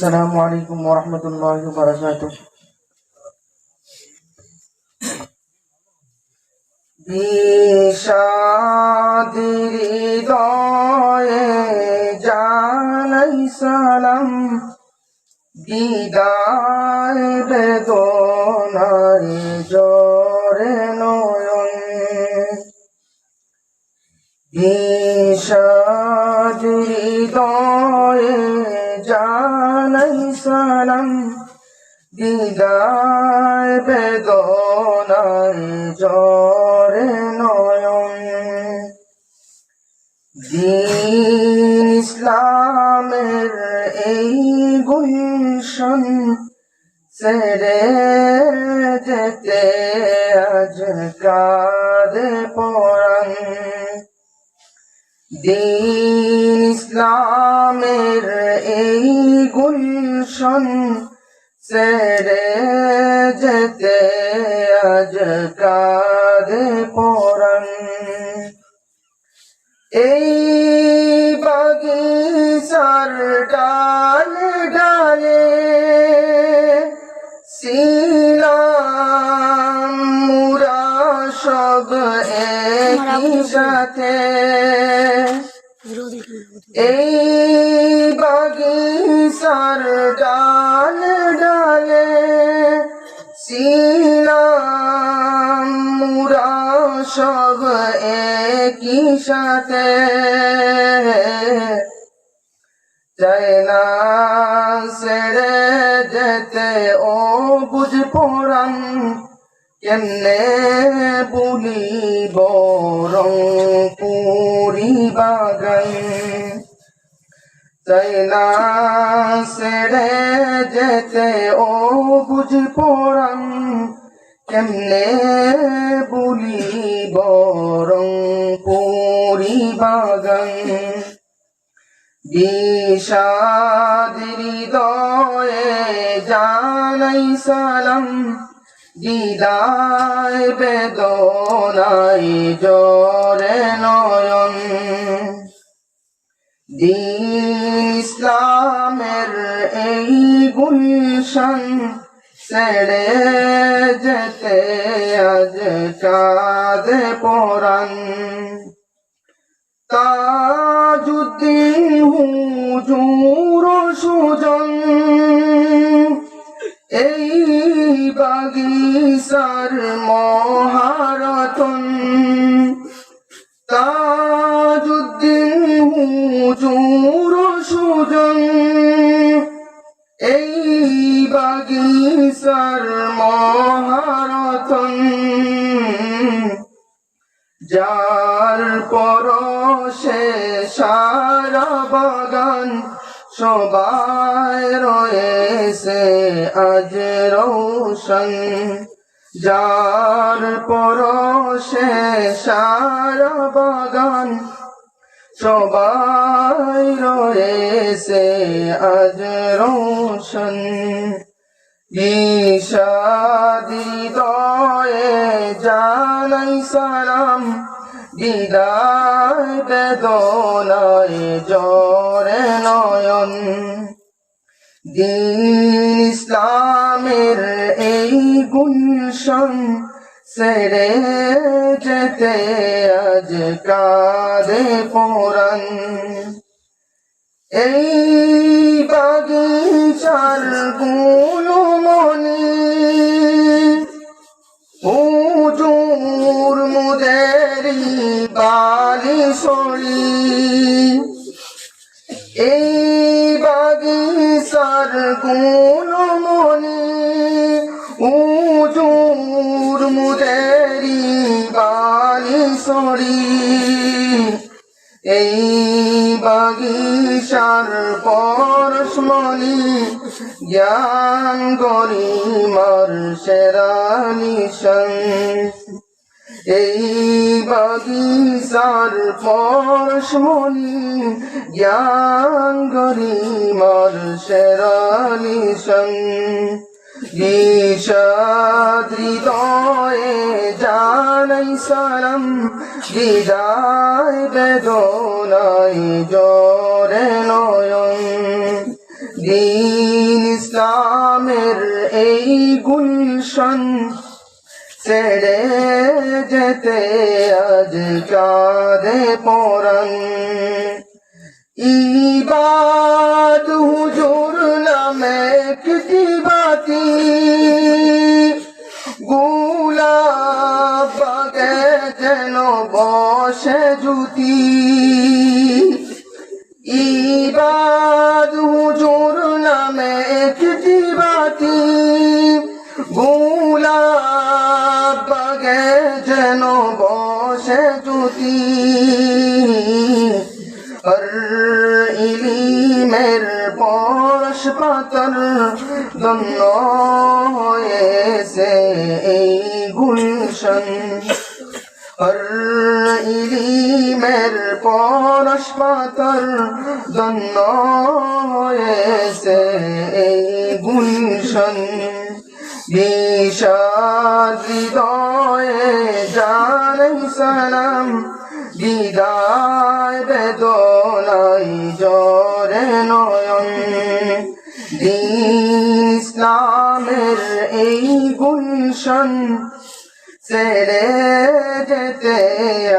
السلام عليكم ورحمة الله وبركاته বিষাদির হৃদয়ে জানাই সালাম বিদায় বেদনায় জরে নয়ন বিষাদ হৃদয়ে জানাই সালাম বিদায় বেদনায় জরে নয়ন। দিন ইসলামের এই গুলশন সেরে যেতে আজ কাঁদে দিন ইসলামের এই গুলশন সেরে যেতে আজ কাঁদে পড়ান এই সাথে এই বাগিচার ডাল ডালে শিলাম মুরা সব একই সাথে। না কেমনে বলিব রংপুরি বাগান চাই না সেরে যেতে ও বুঝ পড়ান কেমনে বলিব রংপুরি বাগান বিষাদ হৃদয়ে জানাই সালাম। দিদায় বেদনাই জরে নয়ন। দিন ইসলামের এই গুলশন ছেড়ে যেতে আজ কাঁদে পড়ান তাজুদ্দিন হুজুর সুজন বাগিসার মহারতন তাজুদ্দিন হুজুর সুজন। এই বাগিসার মহারতন যার পরশে সারা বাগান সবাই রয়েছে আজ রৌশন, যার পরশে সারা বাগান, সবাই রয়েছে আজ রৌশন। বিষাদিদয়ে জানাই সালাম বিদায় বেদনায় জরে নয়ন। দিন ইসলামের এই গুলশন সেরে যেতে আজ কাঁদে পড়ান এই বাগিচার গুলমণি হুজুর মুদেরি বালি সরি এই গুলমণি হুজুর মুদেরি বালি সরি। এই বাগিচার পরশমণি জ্ঞান গরিমার সেরানিশন এই বাগিচার পরশমণি জ্ঞান গরিমার সেরানিশন বিষাদৃদয়ে জানাই সালাম, বিদায় বেদনাই জরে নয়ন। দিন ইসলামের এই গুলশন ছেড়ে যেতে আজ কাঁদে পরান ইবাদ হুজুর নামে একটি বাতি। গোলাপ বাগে যেন বসে জুতি ইবাদ হুজুর পাতর দন্ন হয়েছে এই গুলশন ইলিমের পরশ পাতর দন্ন হয়েছে এই গুলশন বিষাদ হৃদয়ে জানাই সালাম বিদায় বেদনাই জরে নয়ন। দিন ইসলামের এই গুলশন ছেড়ে যেতে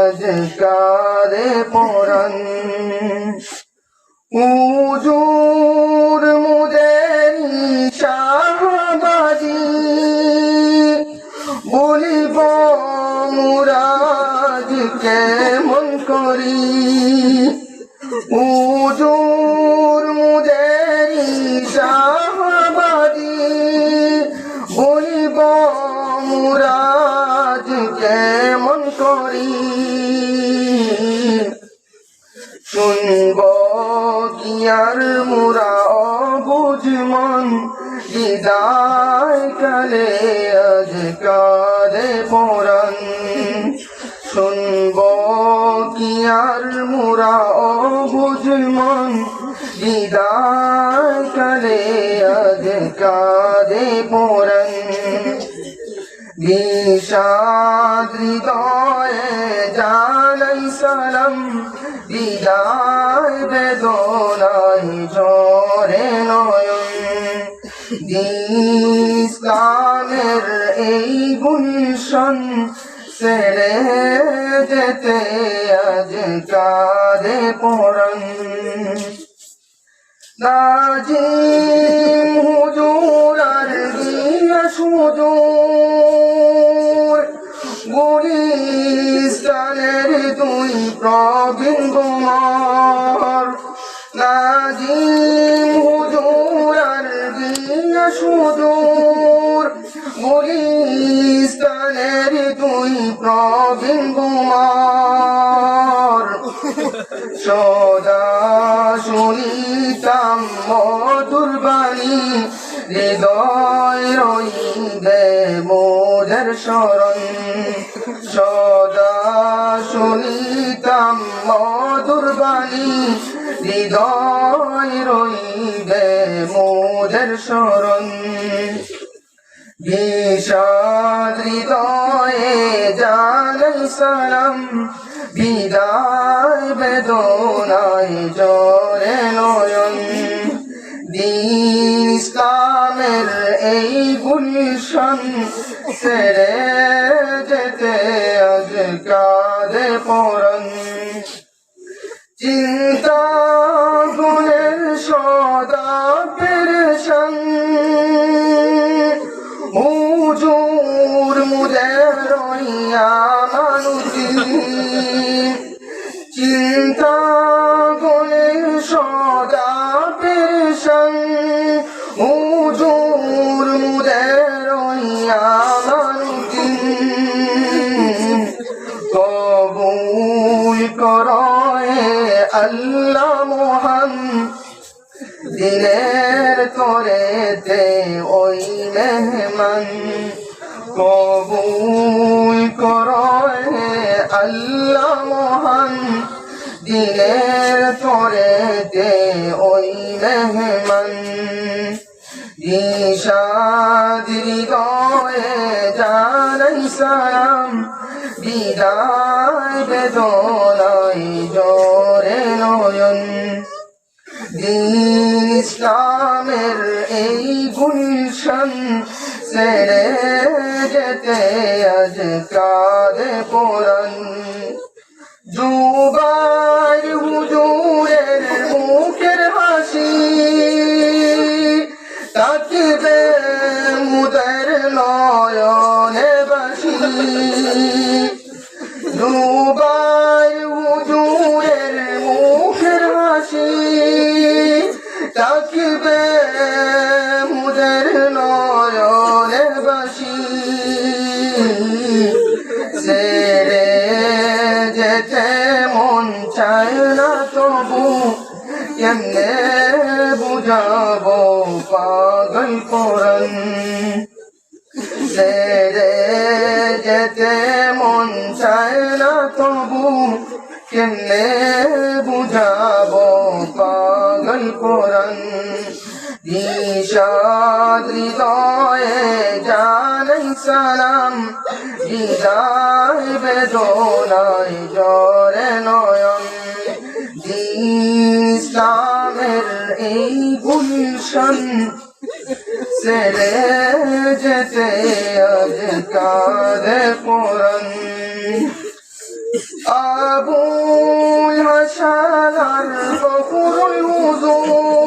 আজ কারে পড়ন উজুর মুদেরি শাহবাজি বলিব মুরাজ কেমন করি। উজুর মুদেরি শাহবাজি বলিব মুরাজ কেমন করি। শুনব কি আর মোরা অবুঝ মন, বিদায় কালে আজ কাদে পরান মোরা অবুঝ মন বিদায় কালে আজ কাদে পরান বিষাদ জানাই সালাম বিদায় বেদনাই জরে নয়ন। এই গুলশন ছেড়ে যেতে আজ কারে পড়ন। নাজি হুজুর আর গিয়া সুজুর গুলিস্তানের দুই প্রবীণ সদা শুনিতাম মধুর বাণী। হৃদয় রইবে মোদের শরণ। সদা শুনিতাম মধুর বাণী। হৃদয় রইবে মোদের শরণ। বিষাদ হৃদয়ে জানাই সালাম। বিদায় বেদনায় জরে নয়ন। দিন ইসলামের এই গুলশন সেরে যেতে আজ পড়ন হুজুর মুদের কবুল করয়ে আল্লাহ মোহান দিনের তোরেতে ওই মেহমান। কবুল করয়ে আল্লাহ মোহান দিনের তোরেতে ওই মেহমান। বিষাদ হৃদয়ে জানাই সালাম। বিদায় বেদনাই জরে নয়ন। ইসলামের এই গুলশন সেরে যেতে আজ কাঁদে পড়ন জুবাই হুজুরের মুখের হাসি তাকিবে মুদের বুঝাবো পাগল করন সেরে যেতে মন চায় না তবু কেমনে বুঝাবো পাগল ঈশাদ হৃদয়ে জানাই সালাম, হৃদয় বেদনায় জরে নয়ন। দিন ইসলামের এই গুলশন সেরে যেতে আজ কাঁদে পড়ন আবুল হাসান গফুরুল হুজুর।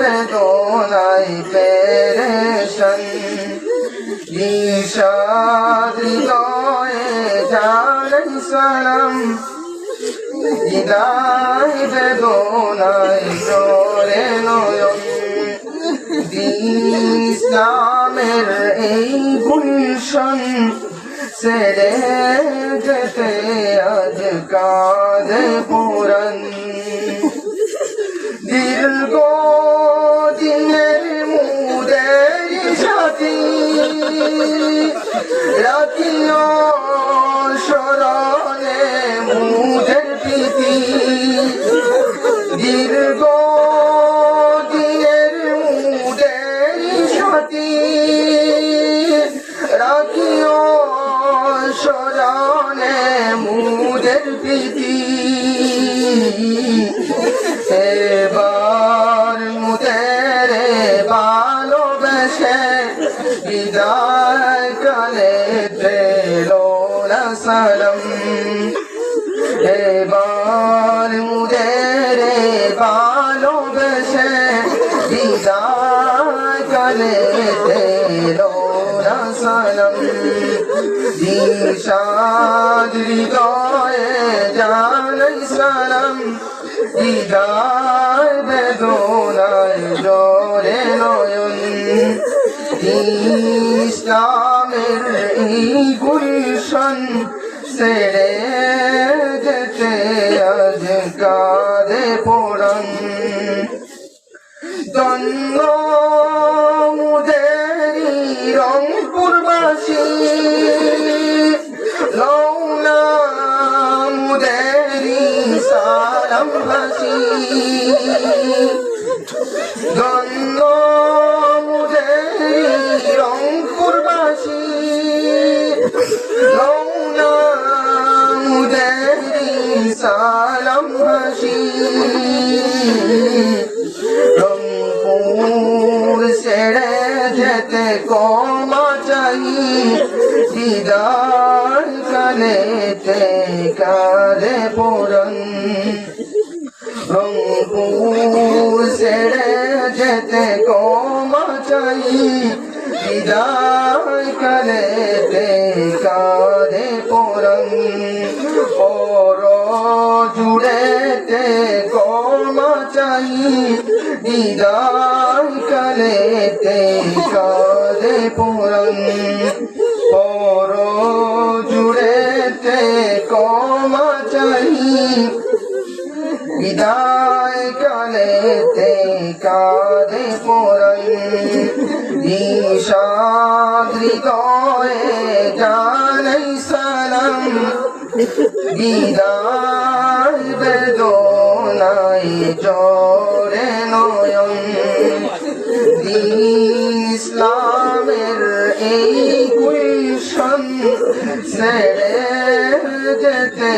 বেদনায় পেরেশন ঈশাদ হৃদয়ে জানাই সালাম। হৃদয় বেদনায় জোরে নয়ন ইসলামের এই গুলশন সেরে যেতে আজ কাঁদে পুরন দীর্ঘ রাখিও স্মরণে বিদায় কালে দিল না সালাম। এবার মুদের ভালোবেসে বিদায় কালে দিল না সালাম। দিশাদ হৃদয়ে জানাই হৃদয় বেদনায় নয়ন ইসলামের এই গুলশন সেরে যেতে আজ কাঁদে পড়ন। দ্বন্দ্ব মুদেরি রংপুরবাসী লৌনা মুদেরি সালাম হাসি দ্বন্দ্ব যেতে কমাচাই চাই বিদায় কালেতে কারে পরং পর জুড়েতে কমাচাই চাই বিদায় কালেতে কারে পরং পর জুড়েতে কমাচাই চাই বিদায় কাঁদে পোরন ঈশাদৃতয়ে জানাই সালাম। বিদায় বেদনায় জোরে নয়ন। দিন ইসলামের এই গুলশন ছেড়ে যেতে